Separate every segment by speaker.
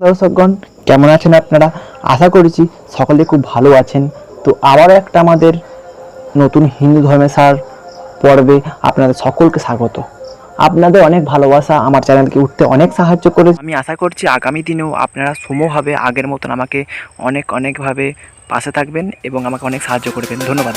Speaker 1: দর্শকগণ, কেমন আছেন আপনারা? আশা করেছি সকলে খুব ভালো আছেন। তো আবারও একটা আমাদের নতুন হিন্দু ধর্মের সার পর্বে আপনাদের সকলকে স্বাগত। আপনাদের অনেক ভালোবাসা আমার চ্যানেলকে উঠতে অনেক সাহায্য করে আমি আশা করছি আগামী দিনেও আপনারা সমভাবে আগের মতন আমাকে অনেক অনেকভাবে পাশে থাকবেন এবং আমাকে অনেক সাহায্য করবেন। ধন্যবাদ।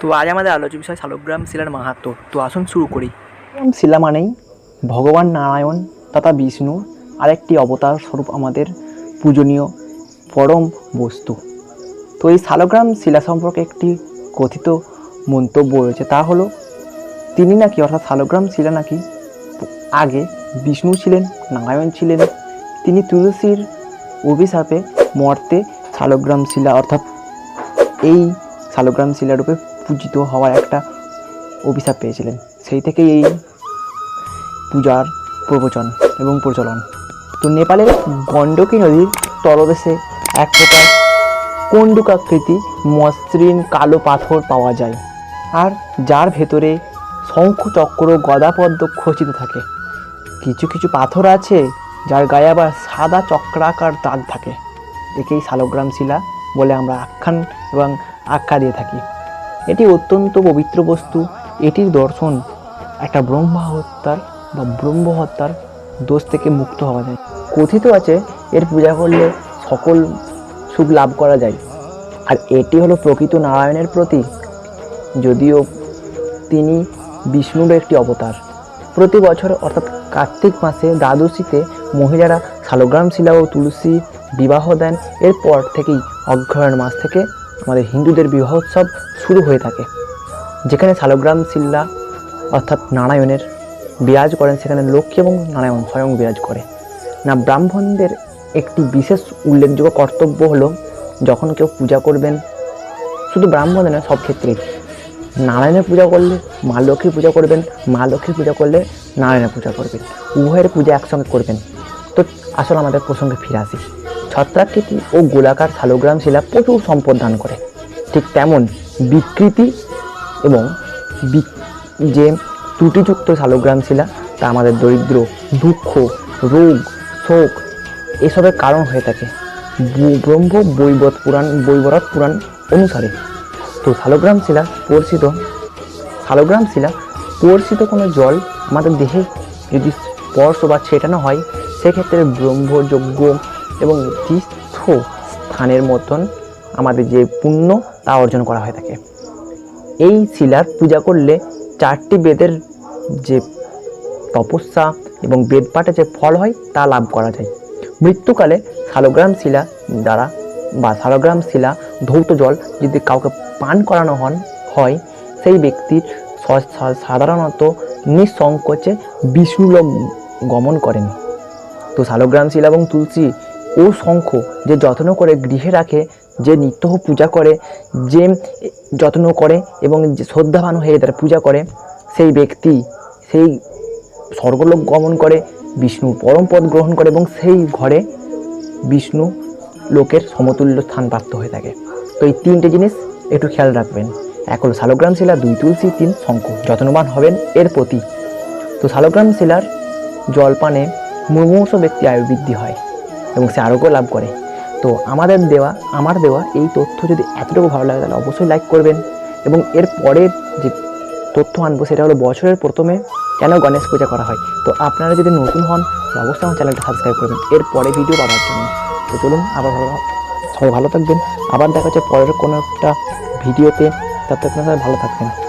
Speaker 1: তো আজ আমাদের আলোচ্য বিষয় শালগ্রাম শিলার মাহাত্ম। তো আসুন শুরু করি। শালগ্রাম শিলা মানেই ভগবান নারায়ণ, তথা বিষ্ণু, আরেকটি অবতার স্বরূপ আমাদের পূজনীয় পরম বস্তু। তো এই শালগ্রাম শিলা সম্পর্কে একটি কথিত মন্তব্য রয়েছে, তা হলো, তিনি নাকি, অর্থাৎ শালগ্রাম শিলা নাকি আগে বিষ্ণু ছিলেন, নারায়ণ ছিলেন, তিনি তুলসীর অভিশাপে মর্তে শালগ্রাম শিলা, অর্থাৎ এই শালগ্রাম শিলারূপে পূজিত হওয়ার একটা অভিশাপ পেয়েছিলেন। সেই থেকেই এই পূজার প্রবচন এবং প্রচলন। তো নেপালের গণ্ডকী নদীর তলদেশে এক প্রকার কণ্ডুকাকৃতি, মসৃণ কালো পাথর পাওয়া যায় আর যার ভেতরে শঙ্খ চক্র গদাপদ্ম খচিত থাকে। কিছু কিছু পাথর আছে যার গায়ে আবার সাদা চক্রাকার দাগ থাকে। একেই শালগ্রাম শিলা বলে আমরা আখ্যান এবং আখ্যা দিয়ে থাকি। এটি অত্যন্ত পবিত্র বস্তু। এটির দর্শন একটা ব্রহ্মা হত্যার বা ব্রহ্ম হত্যার দোষ থেকে মুক্ত হওয়া যায়। কথিত আছে, এর পূজা করলে সকল সুখ লাভ করা যায়। আর এটি হলো প্রকৃত নারায়ণের প্রতীক, যদিও তিনি বিষ্ণুর একটি অবতার। প্রতি বছর, অর্থাৎ কার্তিক মাসে দ্বাদশীতে মহিলারা শালগ্রাম শিলা ও তুলসী বিবাহ দেন। এরপর থেকেই অগ্রহায়ণ মাস থেকে আমাদের হিন্দুদের বিবাহ উৎসব শুরু হয়ে থাকে। যেখানে শালগ্রাম, শিলা অর্থাৎ নারায়ণের বিরাজ করেন, সেখানে লক্ষ্মী এবং নারায়ণ স্বয়ং বিরাজ করে। না, ব্রাহ্মণদের একটি বিশেষ উল্লেখযোগ্য কর্তব্য হলো, যখন কেউ পূজা করবেন, শুধু ব্রাহ্মণদের নয়, সব ক্ষেত্রেই। নারায়ণের পূজা করলে মা লক্ষ্মীর পূজা করবেন, মা লক্ষ্মীর পূজা করলে নারায়ণের পূজা করবেন। উভয়ের পূজা একসঙ্গে করবেন। তো আসলে আমাদের প্রসঙ্গে ফিরে আসি। ছত্রাকৃতি ও গোলাকার শালগ্রাম শিলা প্রচুর সম্পদ দান করে। ঠিক তেমন বিকৃতি এবং বি- যে ত্রুটিযুক্ত শালগ্রাম শিলা, তা আমাদের দরিদ্র, দুঃখ, রোগ, শোক, এসবের কারণ হয়ে থাকে। ব্রহ্ম বৈবত পুরাণ বৈবরত পুরাণ অনুসারে। তো শালগ্রাম শিলা স্পর্শিত শালগ্রাম শিলা স্পর্শিত কোনো জল আমাদের দেহে যদি স্পর্শ বা ছেটানো হয়, সেক্ষেত্রে ব্রহ্মযজ্ঞ এবং তীর্থ স্থানের মতন আমাদের যে পুণ্য, তা অর্জন করা হয়ে থাকে। এই শিলার পূজা করলে চারটি বেদের যে তপস্যা এবং বেদপাঠে যে ফল হয়, তা লাভ করা যায়। মৃত্যুকালে শালগ্রাম শিলা দ্বারা বা শালগ্রাম শিলা ধৌত জল যদি কাউকে পান করানো হন, হয়, সেই ব্যক্তির সাধারণত নিঃসংকোচে বিষ্ণুলোক গমন করেন। তো শালগ্রাম শিলা এবং তুলসী ও শঙ্খ যে যত্ন করে গৃহে রাখে যে নিত্য পূজা করে, যে যত্ন করে এবং যে শ্রদ্ধাবান হয়ে তারা পূজা করে, সেই ব্যক্তি, সেই স্বর্গলোক গমন করে বিষ্ণু পরম পদ গ্রহণ করে এবং সেই ঘরে বিষ্ণু লোকের সমতুল্য স্থান প্রাপ্ত হয়ে থাকে। তো এই তিনটে জিনিস একটু খেয়াল রাখবেন। এক হলো শালগ্রাম শিলা, দুই তুলসী, তিন শঙ্খ। যত্নবান হবেন এর প্রতি। তো শালগ্রাম শিলার জলপানে মুমূর্ষ ব্যক্তি আয়ু বৃদ্ধি হয় এবং সে আরোগ্য লাভ করে। তো আমাদের দেওয়া, আমার দেওয়া এই তথ্য যদি এতটুকু ভালো লাগে তাহলে অবশ্যই লাইক করবেন। এবং এর পরের যে তথ্য আনব সেটা হলো বছরের প্রথমে কেন গণেশ পূজা করা হয়। তো আপনারা যদি নতুন হন তাহলে অবশ্যই আমার চ্যানেলটা সাবস্ক্রাইব করবেন। এর পরে ভিডিও পাওয়ার জন্য। তো চলুন, আবার ভালো সবাই ভালো থাকবেন। আবার দেখা হচ্ছে পরের কোনো একটা ভিডিওতে ততক্ষণ সবাই ভালো থাকবেন।